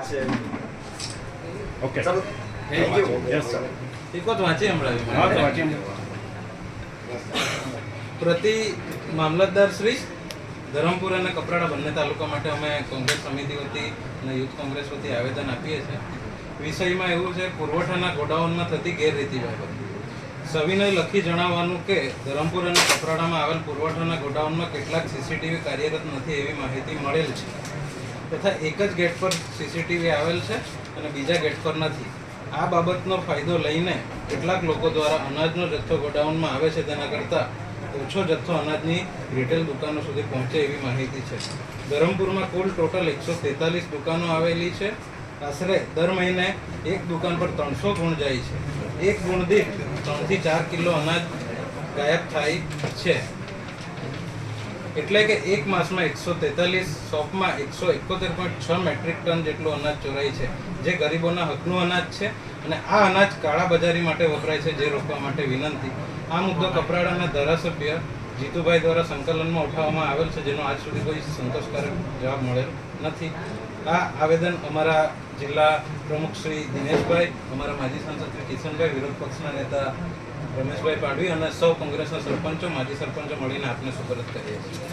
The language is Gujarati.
છે. ઓકે. ચાલો. થેન્ક યુ યસ સર એક વાંચી હા તો હમણાં પ્રતિ મામલતદાર શ્રી ધરમપુર અને કપરાડા બંને તાલુકા માટે અમે કોંગ્રેસ સમિતિ વતી અને યુથ કોંગ્રેસ વતી આવેદન આપીએ છીએ. વિષયમાં એવું છે પુરવઠાના ગોડાઉનમાં થતી ગેરરીતિ બાબત. સવિનય લખી જણાવવાનું કે ધરમપુર અને કપરાડામાં આવેલ પુરવઠાના ગોડાઉનમાં કેટલાક સીસીટીવી કાર્યરત નથી એવી માહિતી મળેલ છે. તથા એક જ ગેટ પર સીસીટીવી આવેલ છે અને બીજા ગેટ પર નથી. આ બાબતનો ફાયદો લઈને કેટલાક લોકો દ્વારા અનાજનો જથ્થો ગોડાઉનમાં આવે છે, તેના કરતાં ઓછો જથ્થો અનાજની રિટેલ દુકાનો સુધી પહોંચે એવી માહિતી છે. ધરમપુરમાં કુલ ટોટલ એકસો તેતાલીસ દુકાનો આવેલી છે. આશરે દર મહિને એક દુકાન પર ત્રણસો ગુણ જાય છે. એક ગુણ દીઠ ત્રણથી ચાર કિલો અનાજ ગાયબ થાય છે. એટલે કે એક માસમાં એકસો તેતાલીસ શોપમાં એકસો એકોતેર પોઈન્ટ છ મેટ્રિક ટન જેટલું અનાજ ચોરાય છે. જે ગરીબોના હકનું અનાજ છે અને આ અનાજ કાળા બજારી માટે વપરાય છે, જે રોકવા માટે વિનંતી. આ મુદ્દો કપરાડાના ધારાસભ્ય જીતુભાઈ દ્વારા સંકલનમાં ઉઠાવવામાં આવેલ છે, જેનો આજ સુધી કોઈ સંતોષકારક જવાબ મળેલ નથી. આ આવેદન અમારા જિલ્લા પ્રમુખ શ્રી દિનેશભાઈ, અમારા માજી સાંસદ શ્રી કિશનભાઈ, વિરોધ પક્ષના નેતા રમેશભાઈ પાડવી અને સૌ કોંગ્રેસના સરપંચો, માજી સરપંચો મળીને આપને સુપરત કરીએ છીએ.